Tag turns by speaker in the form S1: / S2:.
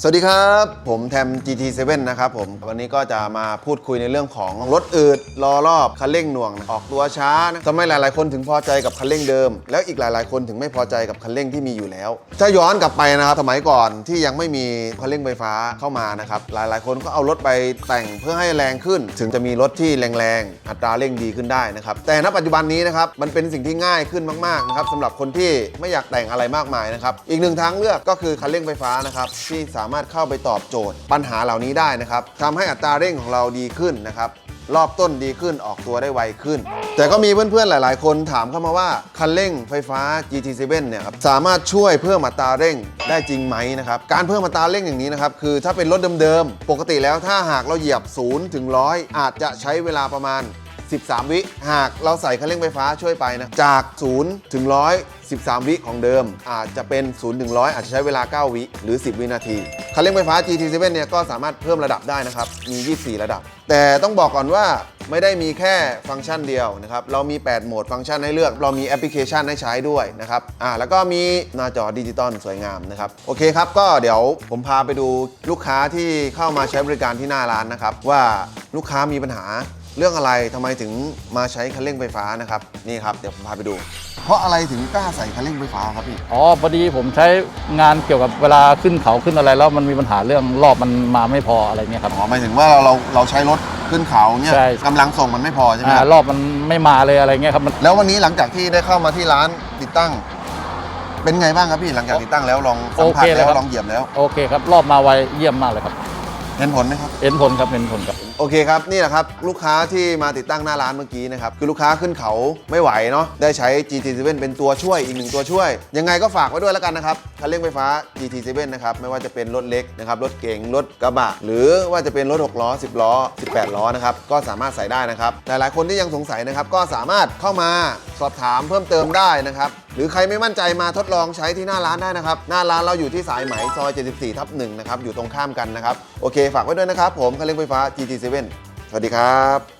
S1: สวัสดีครับ ผมแทม GT7 นะครับผม วันนี้ก็จะมาพูดคุยในเรื่องของรถอืดรอรอบคันเร่งหน่วง ออกตัวช้านะทำไมหลาย ๆ คนถึงพอใจกับคันเร่งเดิม แล้วอีกหลาย ๆ คนถึงไม่พอใจกับคันเร่งที่มีอยู่แล้ว ถ้าย้อนกลับไปนะครับสมัยก่อนที่ยังไม่มีคันเร่งไฟฟ้าเข้ามานะครับ หลาย ๆ คนก็เอารถไปแต่งเพื่อให้แรงขึ้น ถึงจะมีรถที่แรง ๆ อัตราเร่งดีขึ้นได้นะครับ แต่ณปัจจุบันนี้นะครับมันเป็นสิ่งที่ง่ายขึ้นมาก ๆ นะครับสำหรับคนที่ไม่อยากแต่งอะไรมากมายนะครับ อีกหนึ่งทางเลือกก็คือคันเร่งไฟฟ้านะครับที่สาามารถเข้าไปตอบโจทย์ ปัญหาเหล่านี้ได้นะครับทำให้อัตราเร่งของเราดีขึ้นนะครับรอบต้นดีขึ้นออกตัวได้ไวขึ้น แต่ก็มีเพื่อนๆหลาย ๆ คนถามเข้ามาว่า คันเร่งไฟฟ้า GT7 เนี่ยครับสามารถช่วยเพิ่มอัตราเร่งได้จริงไหมนะครับการเพิ่มอัตราเร่งอย่างนี้นะครับคือถ้าเป็นรถเดิมๆ ปกติแล้วถ้าหากเราเหยียบ0ถึง100 อาจจะใช้เวลาประมาณ 13 วิ หากเราใส่คันเร่งไฟฟ้าช่วยไปนะ จาก 0 ถึง 100 13 วิของเดิม อาจจะเป็น 0 ถึง 100 อาจจะใช้เวลา 9 วิ หรือ 10 วินาที คันเร่งไฟฟ้า GT7 เนี่ยก็สามารถเพิ่มระดับได้นะครับ มี 24 ระดับ แต่ต้องบอกก่อนว่าไม่ได้มีแค่ฟังก์ชันเดียวนะครับ เรามี 8 โหมดฟังก์ชันให้เลือก เรามีแอปพลิเคชันให้ใช้ด้วยนะครับ อ่า แล้วก็มีหน้าจอดิจิตอลสวยงามนะครับ โอเคครับ ก็เดี๋ยวผมพาไปดูลูกค้าที่เข้ามาใช้บริการที่หน้าร้านนะครับ ว่าลูกค้ามีปัญหา เรื่องอะไรทำไมถึงมาใช้คันเร่งไฟฟ้านะครับนี่ครับเดี๋ยวผมพาไปดู เพราะอะไรถึงกล้าใส่คันเร่งไฟฟ้าครับพี่
S2: อ๋อพอดีผมใช้งานเกี่ยวกับเวลาขึ้นเขาขึ้นอะไรแล้วมันมีปัญหาเรื่องรอบมันมาไม่พออะไรเงี้ยครับ
S1: อ๋อหมายถึงว่าเราเราเราใช้รถขึ้นเขาเนี่ย
S2: ใช่
S1: กำลังส่งมันไม่พอใช่ไหม
S2: อ่า
S1: ครับ
S2: รอบมันไม่มาเลยอะไรเงี้ยครับมัน
S1: แล้ววันนี้หลังจากที่ได้เข้ามาที่ร้านติดตั้ง เป็นไงบ้างครับพี่หลังจากติดตั้งแล้วลองสัมผัส
S2: โอเคเลย
S1: แล้ว
S2: ครับ
S1: ลองเหยียบแล้ว
S2: โอเคครับรอบมาไวเยี่ยมมากเลยครับ
S1: เห็นผลไหมครับ
S2: เห็นผลครับเห็นผลครับ
S1: โอเคครับนี่แหละครับลูกค้าที่มาติดตั้งหน้าร้านเมื่อกี้นะครับคือลูกค้าขึ้นเขาไม่ไหวเนาะได้ใช้ GT7 เป็นตัวช่วยอีกหนึ่งตัวช่วย ยังไงก็ฝากไว้ด้วยแล้วกันนะครับคันเร่งไฟฟ้า GT7 นะครับไม่ว่าจะเป็นรถเล็กนะครับรถเก๋งรถกระบะ หรือว่าจะเป็นรถ6ล้อ10 ล้อ 18 ล้อนะครับก็สามารถใส่ได้นะครับหลายๆ คนที่ยังสงสัยนะครับก็สามารถเข้ามาสอบถามเพิ่มเติมได้นะครับหรือใครไม่มั่นใจมาทดลองใช้ที่หน้าร้านได้นะครับ หน้าร้านเราอยู่ที่สายไหมซอย 74ทับ1นะครับอยู่ตรงข้ามกันนะครับโอเค ฝากไว้ด้วยนะครับผมคันเร่งไฟฟ้า GT7 เซเว่นสวัสดีครับ